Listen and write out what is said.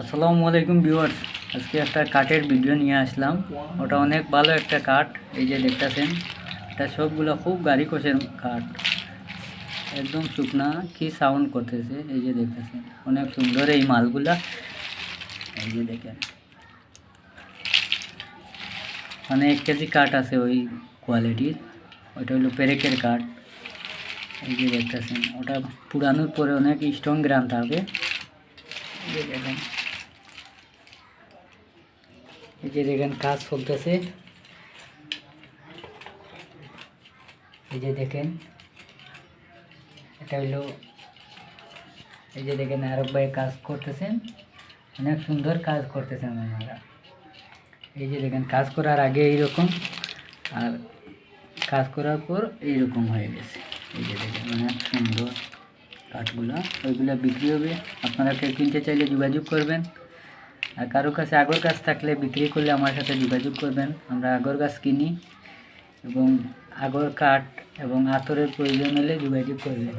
আসসালামু আলাইকুম ভিউয়ার্স। আজকে একটা কাঠের ভিডিও নিয়ে আসলাম। ওটা অনেক ভালো একটা কাঠ। এই যে দেখতেছেন, এটা সবগুলো খুব গাড়ি কোষের কাঠ। একদম শুকনা, কি সাউন্ড করতেছে? এই যে দেখতেছেন, অনেক সুন্দর এই মালগুলা। এই যে দেখেন। মানে এক কেজি কাঠ আছে ওই কোয়ালিটির। ওইটা হলো পেরেকের কাঠ। এই যে দেখতেছেন, ওটা পুরানোর পরে অনেক স্ট্রং গ্রাম থাকবে দেখেন। এই যে দেখেন কাজ চলতেছে। এই যে দেখেন, এটা হইল, এই যে দেখেন আরব ভাই কাজ করতেছেন, অনেক সুন্দর কাজ করতেছেন ওনারা। এই যে দেখেন, কাজ করার আগে এইরকম, আর কাজ করার পর এইরকম হয়ে গেছে। এই যে দেখেন, অনেক সুন্দর কাঠগুলা ওইগুলো বিক্রি হবে। আপনারা কেউ কিনতে চাইলে যোগাযোগ করবেন। আর কারও কাছে আগর গাছ থাকলে বিক্রি করলে আমার সাথে যোগাযোগ করবেন। আমরা আগর গাছ কিনি এবং আগর কাঠ এবং আতরের প্রয়োজন হলে যোগাযোগ করবেন।